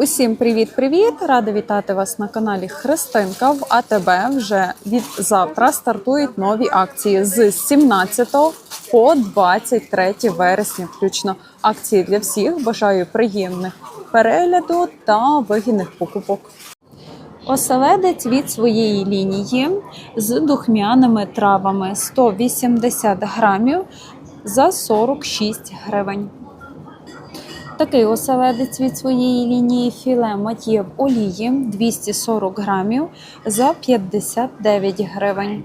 Усім привіт-привіт! Рада вітати вас на каналі Христинка. В АТБ вже від завтра стартують нові акції з 17 по 23 вересня. Включно акції для всіх. Бажаю приємних перегляду та вигідних покупок. Оселедець від своєї лінії з духмяними травами 180 грамів за 46 гривень. Такий оселедець від своєї лінії філе матє в олії 240 грамів за 59 гривень.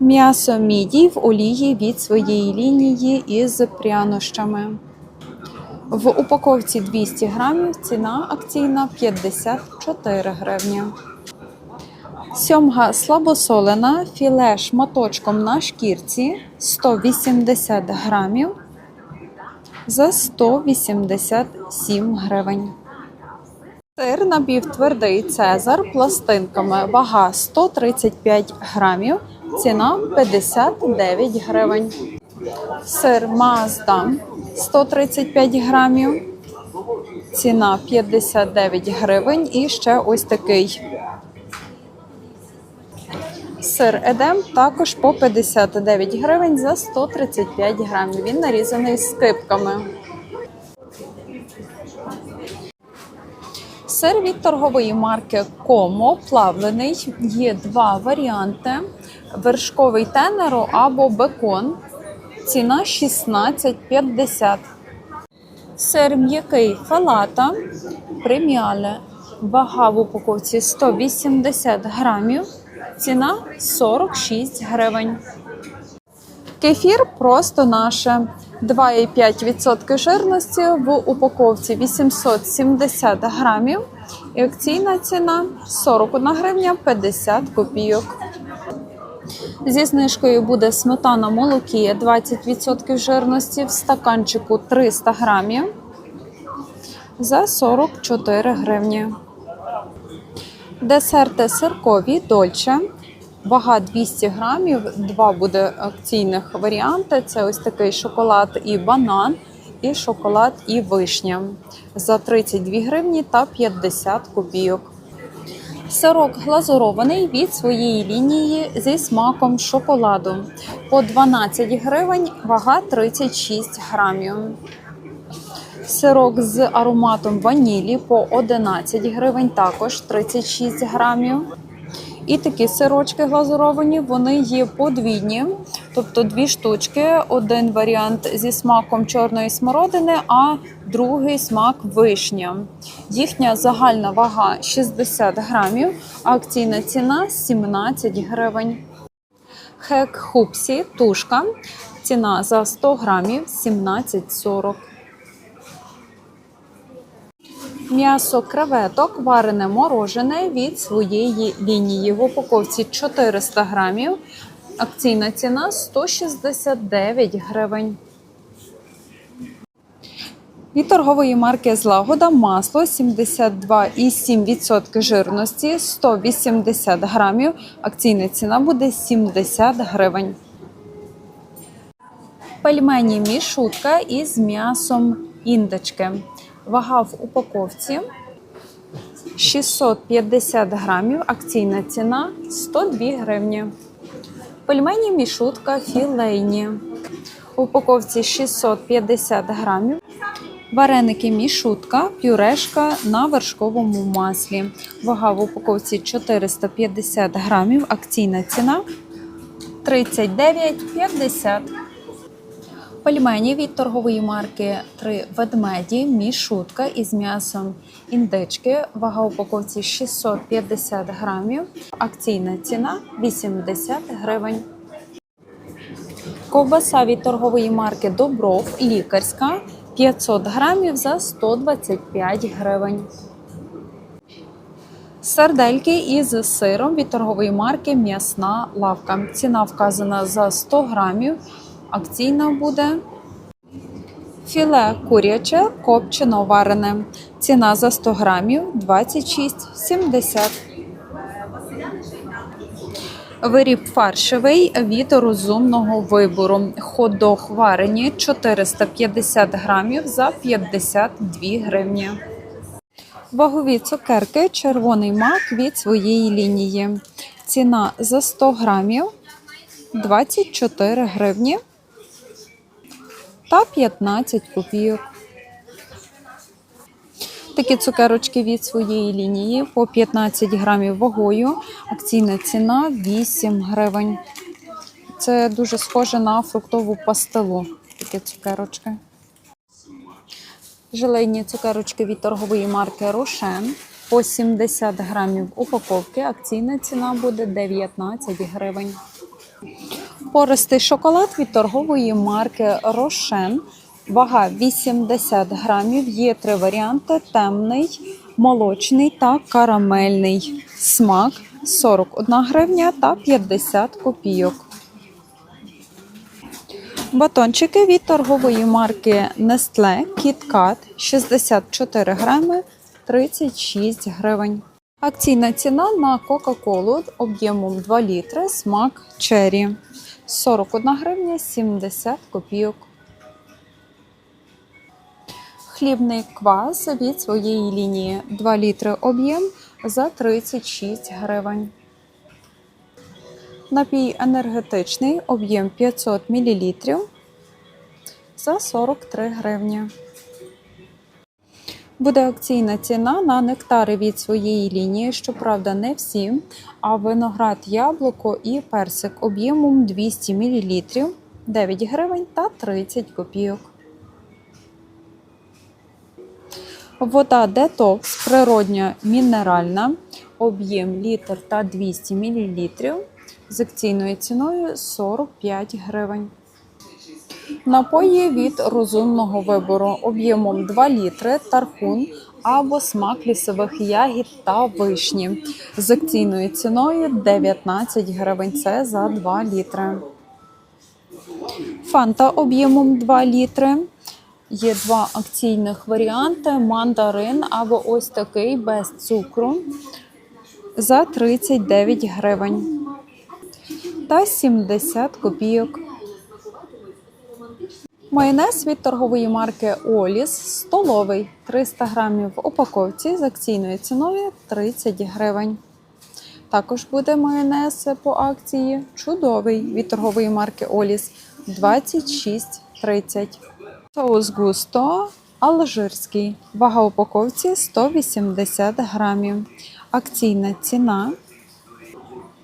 М'ясо мідій в олії від своєї лінії із прянощами. В упаковці 200 грамів ціна акційна 54 гривні. Сьомга слабосолена філе шматочком на шкірці 180 грамів за 187 гривень. Сир напівтвердий Цезар пластинками. Вага 135 грамів, ціна 59 гривень. Сир Мазда 135 грамів, ціна 59 гривень. І ще ось такий Сир Едем також по 59 гривень за 135 грамів. Він нарізаний скипками. Сир від торгової марки Комо плавлений. Є два варіанти: вершковий тенеро або бекон. Ціна 16,50. Сир м'який фалата преміале. Вага в упаковці 180 грамів. Ціна 46 гривень. Кефір просто наше 2,5% жирності в упаковці 870 грамів. І акційна ціна 41 гривня 50 копійок. Зі знижкою буде сметана молокія 20% жирності в стаканчику 300 грамів за 44 гривні. Десерти сиркові дольче. Вага 200 грамів. Два буде акційних варіанти. Це ось такий шоколад і банан, і шоколад і вишня за 32 гривні та 50 копійок. Сирок глазурований від своєї лінії зі смаком шоколаду. По 12 гривень, вага 36 грамів. Сирок з ароматом ванілі по 11 гривень, також 36 грамів. І такі сирочки глазуровані, вони є подвійні, тобто дві штучки. Один варіант зі смаком чорної смородини, а другий смак вишня. Їхня загальна вага 60 грамів, акційна ціна 17 гривень. Хек хупсі, тушка. Ціна за 100 грамів 17,40. М'ясо креветок варене морожене від своєї лінії. В упаковці 400 грамів. Акційна ціна 169 гривень. Від торгової марки Злагода масло 72,7% жирності 180 грамів. Акційна ціна буде 70 гривень. Пельмені мішутка із м'ясом індички. Вага в упаковці 650 грамів. Акційна ціна 102 гривні. Пельмені мішутка філейні. У упаковці 650 грамів. Вареники мішутка, пюрешка на вершковому маслі. Вага в упаковці 450 грамів. Акційна ціна 39,50. Пельмені від торгової марки Три ведмеді, мішутка із м'ясом індички. Вага упаковці 650 грамів. Акційна ціна 80 гривень. Ковбаса від торгової марки Добров лікарська 500 грамів за 125 гривень. Сардельки із сиром від торгової марки М'ясна лавка. Ціна вказана за 100 грамів. Акційна буде філе куряче копчено варене. Ціна за 100 грамів 26,70. Виріб фаршевий від розумного вибору. Ходох варені 450 грамів за 52 гривні. Вагові цукерки червоний мак від своєї лінії. Ціна за 100 грамів 24 гривні та 15 копійок. Такі цукерочки від своєї лінії по 15 грамів вагою. Акційна ціна 8 гривень. Це дуже схоже на фруктову пастилу. Такі цукерочки. Желейні цукерочки від торгової марки Рошен по 70 грамів упаковки. Акційна ціна буде 19 гривень. Пористий шоколад від торгової марки Рошен. Вага 80 грамів. Є три варіанти: темний, молочний та карамельний. Смак 41 гривня та 50 копійок. Батончики від торгової марки Nestle KitKat 64 грами 36 гривень. Акційна ціна на Кока-Колу об'ємом 2 літри, смак черрі 41 гривня 70 копійок. Хлібний квас від своєї лінії 2 літри об'єм за 36 гривень. Напій енергетичний об'єм 500 мл за 43 гривні. Буде акційна ціна на нектари від своєї лінії, щоправда, не всі, а виноград яблуко і персик об'ємом 200 мл 9 гривень та 30 копійок. Вода детокс природня мінеральна, об'єм літр та 200 мл з акційною ціною 45 гривень. Напої від розумного вибору об'ємом 2 літри тархун або смак лісових ягід та вишні з акційною ціною 19 гривень. Це за 2 літри. Фанта об'ємом 2 літри. Є два акційних варіанти: мандарин або ось такий без цукру за 39 гривень та 70 копійок. Майонез від торгової марки Оліс столовий 300 грамів в упаковці з акційною ціною 30 гривень. Також буде майонез по акції чудовий від торгової марки Оліс 26,30. Соус густо алжирський. Вага упаковці 180 грамів. Акційна ціна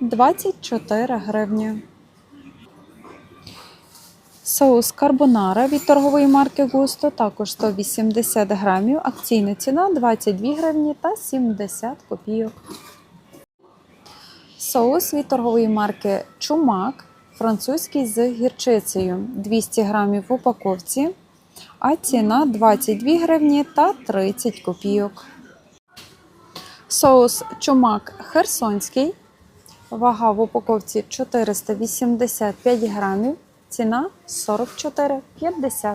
24 гривні. Соус карбонара від торгової марки Густо також 180 грамів. Акційна ціна 22 гривні та 70 копійок. Соус від торгової марки Чумак французький з гірчицею 200 грамів в упаковці, а ціна 22 гривні та 30 копійок. Соус Чумак Херсонський. Вага в упаковці 485 грамів. Ціна 44,50.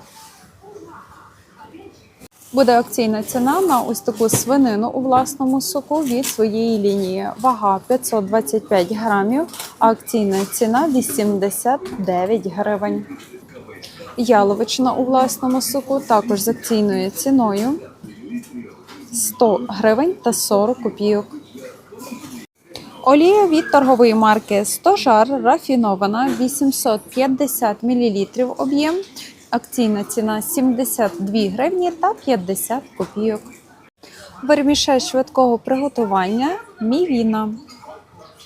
Буде акційна ціна на ось таку свинину у власному соку від своєї лінії. Вага 525 грамів, а акційна ціна 89 гривень. Яловичина у власному соку також з акційною ціною 100 гривень та 40 копійок. Олія від торгової марки Стожар рафінована 850 мл об'єм. Акційна ціна 72 гривні та 50 копійок. Вермішель швидкого приготування Мівіна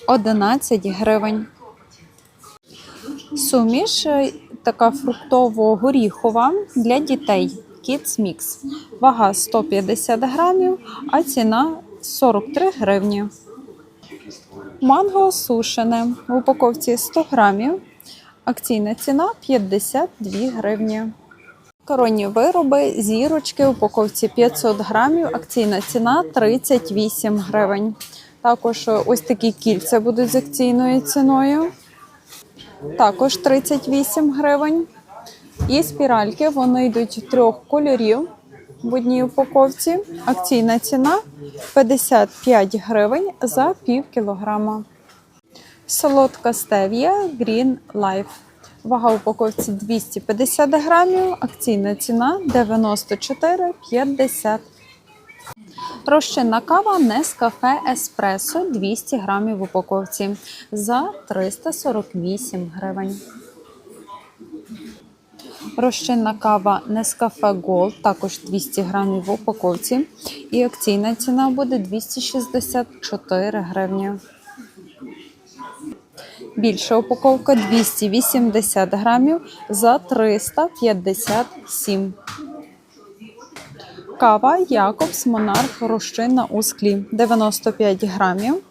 11 гривень. Суміш е, така фруктово-горіхова для дітей Kids Mix. Вага 150 грамів, а ціна 43 гривні. Манго сушене в упаковці 100 грамів. Акційна ціна 52 гривні. Коронні вироби, зірочки в упаковці 500 грамів. Акційна ціна 38 гривень. Також ось такі кільця будуть з акційною ціною. Також 38 гривень. І спіральки вони йдуть трьох кольорів в одній упаковці. Акційна ціна 55 гривень за пів кілограма. Солодка стевія Green Life. Вага упаковці 250 грамів, акційна ціна 94,50. Розчинна кава Нескафе Еспресо 200 грамів в упаковці за 348 гривень. Розчинна кава Nescafe Gold також 200 грамів в упаковці. І акційна ціна буде 264 гривні. Більша упаковка 280 грамів за 357. Кава Якобс Монарх розчинна у склі 95 грамів.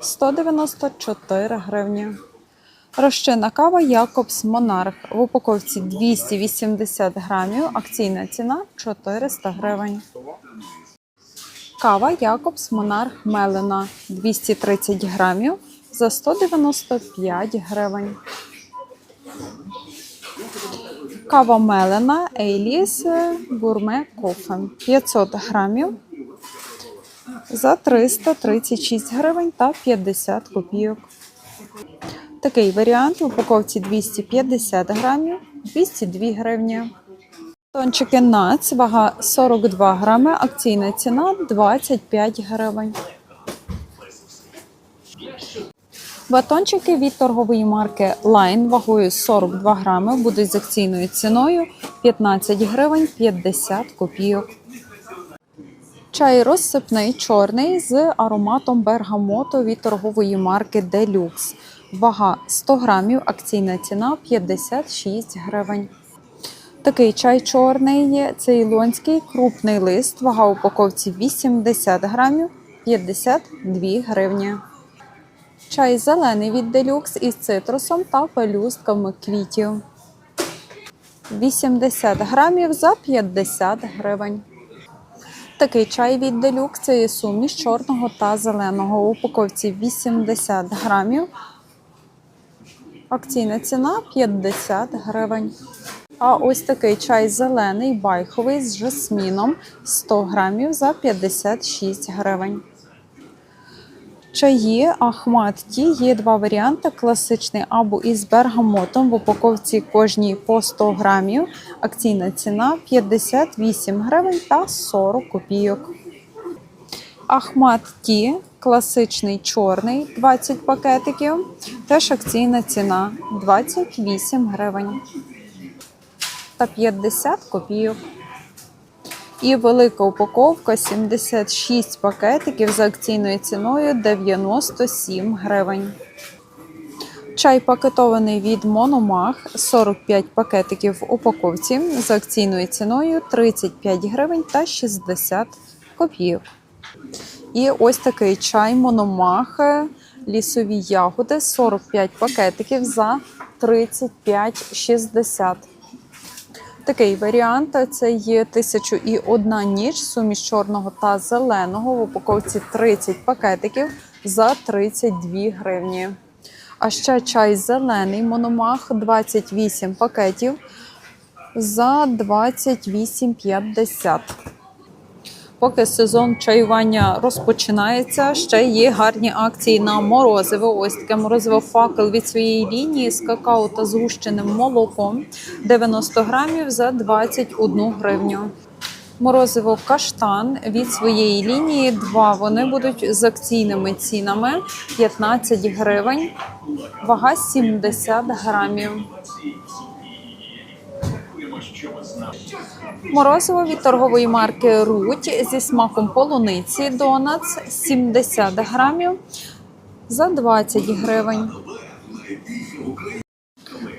194 гривні. Розчинна кава Якобс Монарх в упаковці 280 грамів. Акційна ціна 400 гривень. Кава Якобс Монарх Мелена 230 грамів за 195 гривень. Кава Мелена Ейліс Гурме Кофе 500 грамів за 336 гривень та 50 копійок. Такий варіант в упаковці 250 грамів 202 гривні. Батончики нац, вага 42 грами, акційна ціна 25 гривень. Батончики від торгової марки Line вагою 42 грами будуть з акційною ціною 15 гривень 50 копійок. Чай розсипний чорний з ароматом бергамото від торгової марки Deluxe. Вага 100 грамів, акційна ціна 56 гривень. Такий чай чорний, цейлонський, крупний лист, вага упаковці 80 грамів, 52 гривні. Чай зелений від Deluxe із цитрусом та пелюстками квітів. 80 грамів за 50 гривень. Такий чай від Deluxe це суміш чорного та зеленого. У упаковці 80 грамів. Акційна ціна 50 гривень. А ось такий чай зелений байховий з жасміном 100 грамів за 56 гривень. Чаї Ахмат Ті є два варіанти: класичний або із бергамотом в упаковці кожній по 100 грамів. Акційна ціна 58 гривень та 40 копійок. Ахмат Ті класичний чорний 20 пакетиків. Теж акційна ціна 28 гривень та 50 копійок. І велика упаковка 76 пакетиків за акційною ціною 97 гривень. Чай пакетований від Мономах 45 пакетиків в упаковці за акційною ціною 35 гривень та 60 копійок. І ось такий чай Мономах лісові ягоди 45 пакетиків за 35,60. Такий варіант це є тисячу і одна ніч, суміш чорного та зеленого в упаковці 30 пакетиків за 32 гривні. А ще чай зелений мономах 28 пакетів за 28,50. Поки сезон чаювання розпочинається, ще є гарні акції на морозиво. Ось таке морозиво факел від своєї лінії з какао та згущеним молоком 90 грамів за 21 гривню. Морозиво каштан від своєї лінії. Два вони будуть з акційними цінами 15 гривень, вага 70 грамів. Морозиво від торгової марки Руть зі смаком полуниці Донатс 70 грамів за 20 гривень.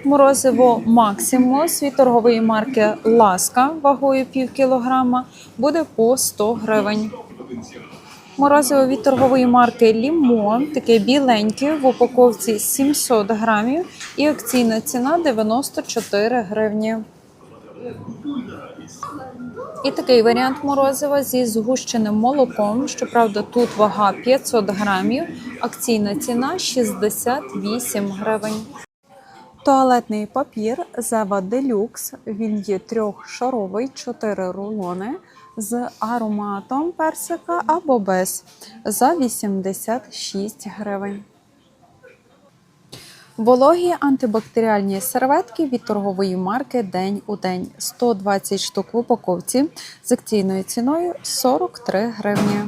Морозиво Максимус від торгової марки Ласка вагою пів кілограма буде по 100 гривень. Морозиво від торгової марки Лімон, таке біленьке в упаковці 700 грамів і акційна ціна 94 гривні. І такий варіант морозива зі згущеним молоком. Щоправда, тут вага 500 грамів, акційна ціна 68 гривень. Туалетний папір Zeva Deluxe. Він є трьохшаровий, 4 рулони з ароматом персика або без за 86 гривень. Вологі антибактеріальні серветки від торгової марки День у день 120 штук в упаковці з акційною ціною 43 гривні.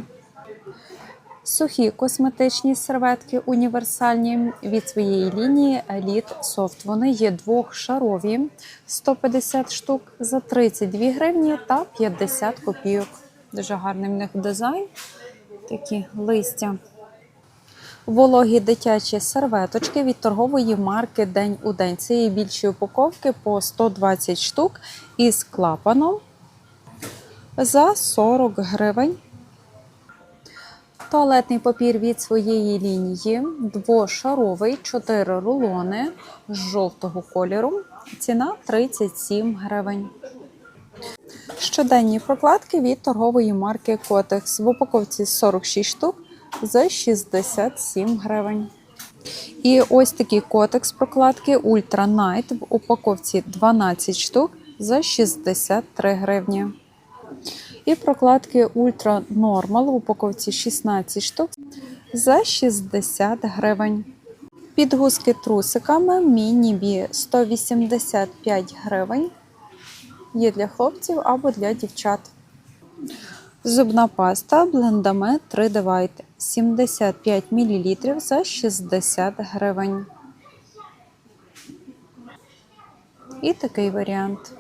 Сухі косметичні серветки універсальні від своєї лінії Elite Soft. Вони є двохшарові 150 штук за 32 гривні та 50 копійок. Дуже гарний в них дизайн. Такі листя. Вологі дитячі серветочки від торгової марки День у день. Цієї більші упаковки по 120 штук із клапаном за 40 гривень. Туалетний папір від своєї лінії, двошаровий, 4 рулони з жовтого кольору. Ціна 37 гривень. Щоденні прокладки від торгової марки Котекс в упаковці 46 штук за 67 гривень. І ось такі котекс прокладки Ultra Night в упаковці 12 штук за 63 гривні. І прокладки Ultra Normal в упаковці 16 штук за 60 гривень. Підгузки трусиками міні-бі 185 гривень. Є для хлопців або для дівчат. Зубна паста Blendame 3 Divide 75 мл за 60 гривень. І такий варіант.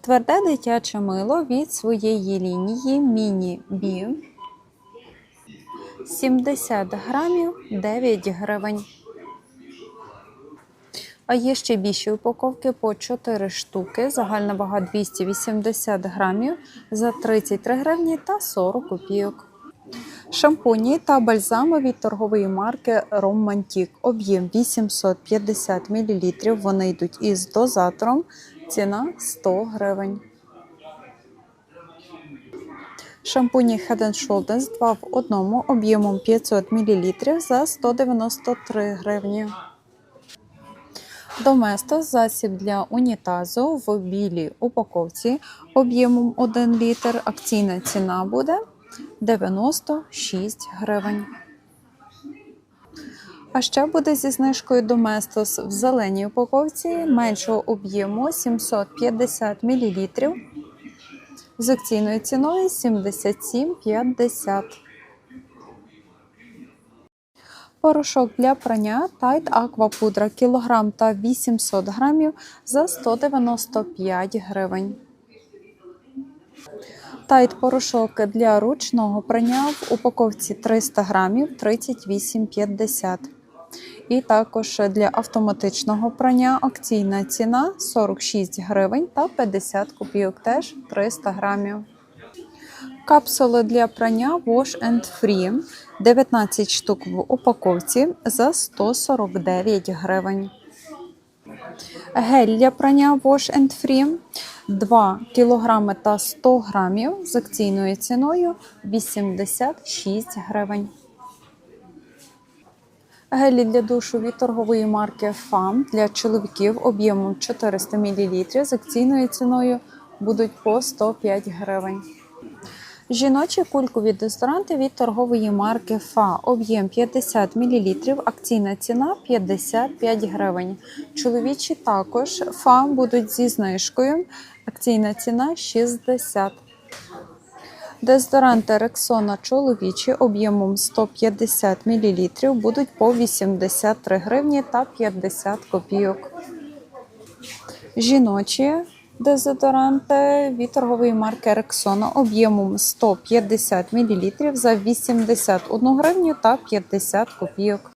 Тверде дитяче мило від своєї лінії Міні Бі 70 грамів 9 гривень. А є ще більші упаковки по 4 штуки. Загальна вага 280 грамів за 33 гривні та 40 копійок. Шампуні та бальзами від торгової марки Romantic. Об'єм 850 мл. Вони йдуть із дозатором. Ціна 100 гривень. Шампуні Head Shoulders 2 в одному об'ємом 500 мл за 193 гривні. Доместос засіб для унітазу в білій упаковці об'ємом 1 літр. Акційна ціна буде 96 гривень. А ще буде зі знижкою Доместос в зеленій упаковці меншого об'єму 750 мл з акційною ціною 77,50. Порошок для прання Tide Aqua пудра кілограм та 800 грамів за 195 гривень. Тайт порошок для ручного прання в упаковці 300 грамів 38,50. І також для автоматичного прання акційна ціна 46 гривень та 50 копійок, теж 300 грамів. Капсули для прання Wash and Free 19 штук в упаковці за 149 гривень. Гель для прання Wash and Free 2 кг та 100 грамів з акційною ціною 86 гривень. Гелі для душу від торгової марки FAM для чоловіків об'ємом 400 мл з акційною ціною будуть по 105 гривень. Жіночі кулькові дезодоранти від торгової марки ФА. Об'єм 50 мл, акційна ціна 55 гривень. Чоловічі також ФА будуть зі знижкою. Акційна ціна 60. Дезодоранти Рексона чоловічі об'ємом 150 мл будуть по 83 гривні та 50 копійок. Жіночі дезодоранти від торгової марки Рексона об'ємом 150 мл за 81 гривню та 50 копійок.